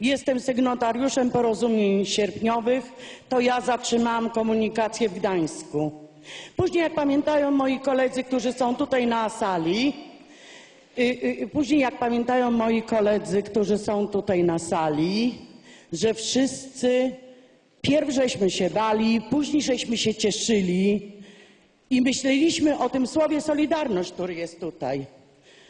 Jestem sygnatariuszem porozumień sierpniowych, to ja zatrzymałam komunikację w Gdańsku. Później, jak pamiętają moi koledzy, którzy są tutaj na sali, y, y, później jak pamiętają moi koledzy, którzy są tutaj na sali, że wszyscy pierw żeśmy się bali, później żeśmy się cieszyli i myśleliśmy o tym słowie Solidarność, który jest tutaj.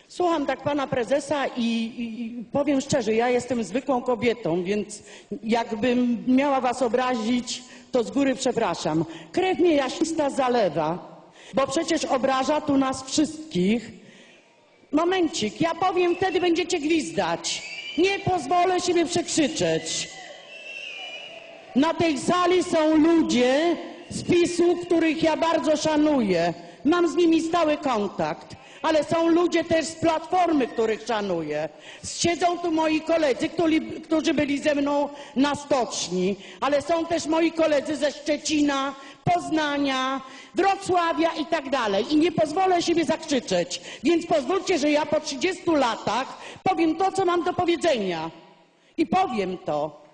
Słucham tak pana prezesa i, i, powiem szczerze, ja jestem zwykłą kobietą, więc jakbym miała was obrazić, to z góry przepraszam. Krew mnie jaśnista zalewa, bo przecież obraża tu nas wszystkich. Momencik, ja powiem, wtedy będziecie gwizdać. Nie pozwolę siebie przekrzyczeć. Na tej sali są ludzie z PiSu, których ja bardzo szanuję. Mam z nimi stały kontakt. Ale są ludzie też z Platformy, których szanuję. Siedzą tu moi koledzy, którzy, którzy byli ze mną na stoczni. Ale są też moi koledzy ze Szczecina, Poznania, Wrocławia i tak dalej. I nie pozwolę siebie zakrzyczeć. Więc pozwólcie, że ja po 30 latach powiem to, co mam do powiedzenia. I powiem to.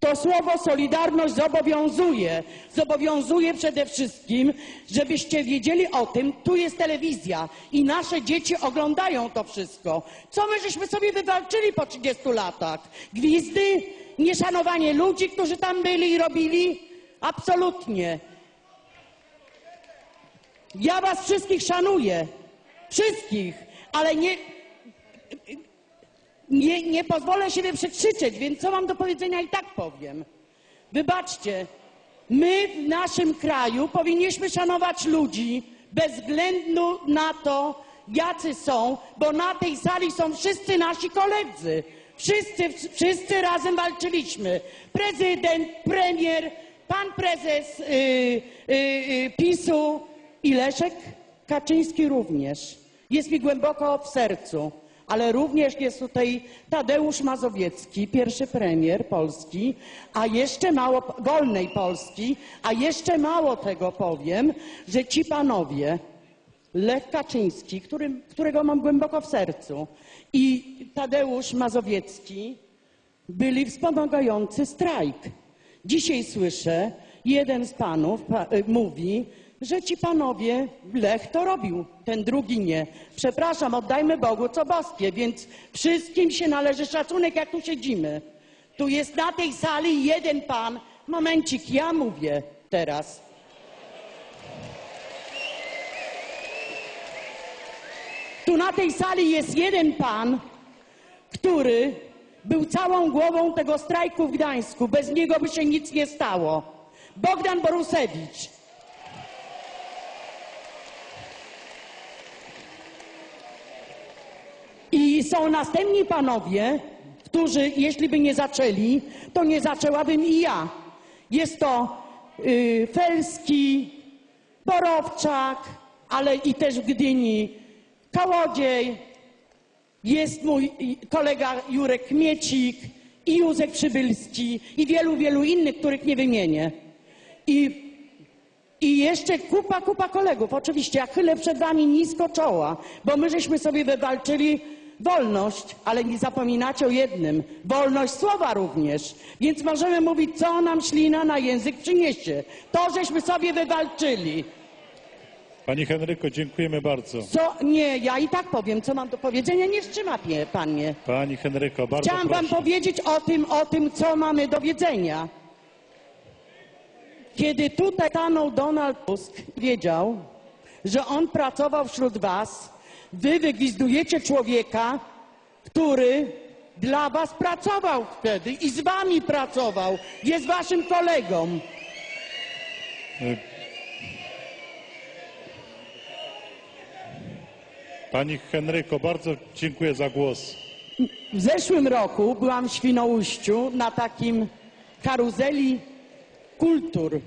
To słowo Solidarność zobowiązuje. Zobowiązuje przede wszystkim, żebyście wiedzieli o tym, tu jest telewizja i nasze dzieci oglądają to wszystko. Co my żeśmy sobie wywalczyli po 30 latach? Gwizdy? Nieszanowanie ludzi, którzy tam byli i robili? Absolutnie. Ja was wszystkich szanuję. Wszystkich. Ale nie, nie, nie pozwolę siebie przekrzyczeć, więc co mam do powiedzenia i tak powiem. Wybaczcie, my w naszym kraju powinniśmy szanować ludzi bez względu na to, jacy są, bo na tej sali są wszyscy nasi koledzy. Wszyscy, wszyscy razem walczyliśmy. Prezydent, premier, pan prezes yy, yy, yy, PiSu i Leszek Kaczyński również. Jest mi głęboko w sercu ale również jest tutaj Tadeusz Mazowiecki, pierwszy premier Polski, a jeszcze mało, wolnej Polski, a jeszcze mało tego powiem, że ci panowie, Lech Kaczyński, którego mam głęboko w sercu i Tadeusz Mazowiecki byli wspomagający strajk. Dzisiaj słyszę, jeden z panów pa, mówi, że ci panowie, Lech to robił, ten drugi nie. Przepraszam, oddajmy Bogu co boskie, więc wszystkim się należy szacunek, jak tu siedzimy. Tu jest na tej sali jeden pan, momencik, ja mówię teraz. Tu na tej sali jest jeden pan, który był całą głową tego strajku w Gdańsku. Bez niego by się nic nie stało. Bogdan Borusewicz. I są następni panowie, którzy, jeśli by nie zaczęli, to nie zaczęłabym i ja. Jest to y, Felski, Borowczak, ale i też w Gdyni Kałodziej, jest mój kolega Jurek Kmiecik i Józef Przybylski i wielu, wielu innych, których nie wymienię. I, I jeszcze kupa, kupa kolegów. Oczywiście, ja chylę przed wami nisko czoła, bo my żeśmy sobie wywalczyli wolność, ale nie zapominacie o jednym. Wolność słowa również. Więc możemy mówić, co nam ślina na język przyniesie. To żeśmy sobie wywalczyli. Pani Henryko, dziękujemy bardzo. Co? Nie, ja i tak powiem, co mam do powiedzenia. Nie wstrzyma mnie pan mnie. Pani Henryko, bardzo Chciałam wam proszę. powiedzieć o tym, o tym, co mamy do wiedzenia. Kiedy tutaj stanął Donald Tusk, wiedział, że on pracował wśród was, wy wygwizdujecie człowieka, który dla was pracował wtedy i z wami pracował, jest waszym kolegą. Pani Henryko, bardzo dziękuję za głos. W zeszłym roku byłam w Świnoujściu na takim karuzeli kultur.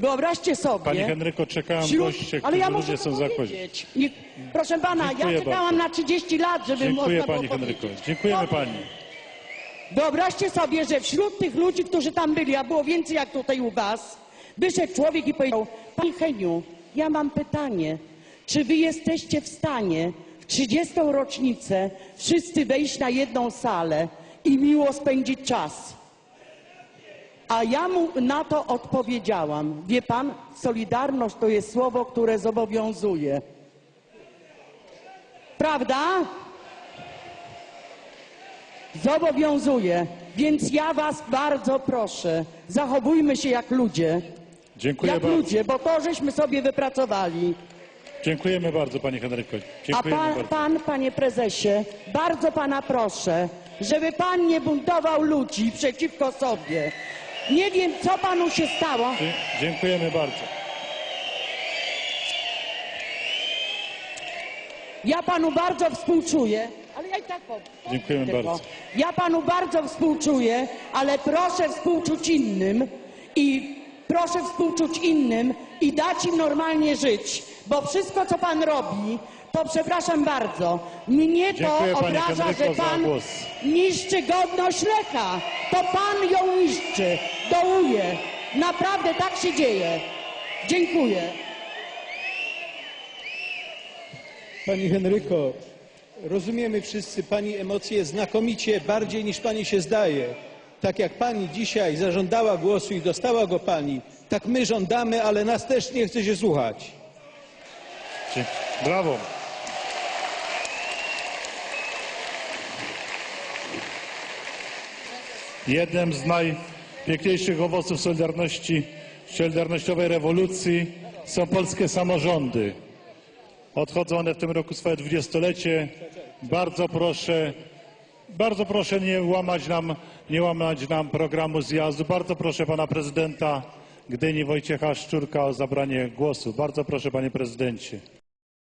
Wyobraźcie sobie. Pani Henryko, czekałem wśród- goście, ale ja ludzie są powiedzieć. I, proszę pana, Dziękuję ja czekałam bardzo. na 30 lat, żeby Dziękuję można Pani Henryko. Dziękujemy No, Pani. Wyobraźcie sobie, że wśród tych ludzi, którzy tam byli, a było więcej jak tutaj u was, wyszedł człowiek i powiedział, Pani Heniu, ja mam pytanie. Czy wy jesteście w stanie w 30. rocznicę wszyscy wejść na jedną salę i miło spędzić czas? A ja mu na to odpowiedziałam. Wie pan, solidarność to jest słowo, które zobowiązuje. Prawda? Zobowiązuje. Więc ja was bardzo proszę, zachowujmy się jak ludzie. Dziękuję Jak bardzo. ludzie, bo to żeśmy sobie wypracowali. Dziękujemy bardzo, panie Henryko. A Dziękujemy pan, bardzo. pan, panie prezesie, bardzo pana proszę, żeby pan nie buntował ludzi przeciwko sobie. Nie wiem, co panu się stało. Dziękujemy bardzo. Ja panu bardzo współczuję. Ale ja i tak powiem. Dziękujemy Tylko. bardzo. Ja panu bardzo współczuję, ale proszę współczuć innym i proszę współczuć innym i dać im normalnie żyć, bo wszystko, co pan robi, to przepraszam bardzo, mnie to Dziękuję, panie obraża, Henryko, że za pan głos. niszczy godność Lecha. To pan ją niszczy, dołuje. Naprawdę tak się dzieje. Dziękuję. Pani Henryko, rozumiemy wszyscy Pani emocje znakomicie, bardziej niż Pani się zdaje. Tak jak Pani dzisiaj zażądała głosu i dostała go Pani, tak my żądamy, ale nas też nie chce się słuchać. Brawo. Jednym z najpiękniejszych owoców Solidarności, Solidarnościowej rewolucji są polskie samorządy. Odchodzą one w tym roku swoje dwudziestolecie. Bardzo proszę, bardzo proszę nie łamać nam, nie łamać nam programu zjazdu. Bardzo proszę pana prezydenta Gdyni Wojciecha Szczurka o zabranie głosu. Bardzo proszę panie prezydencie.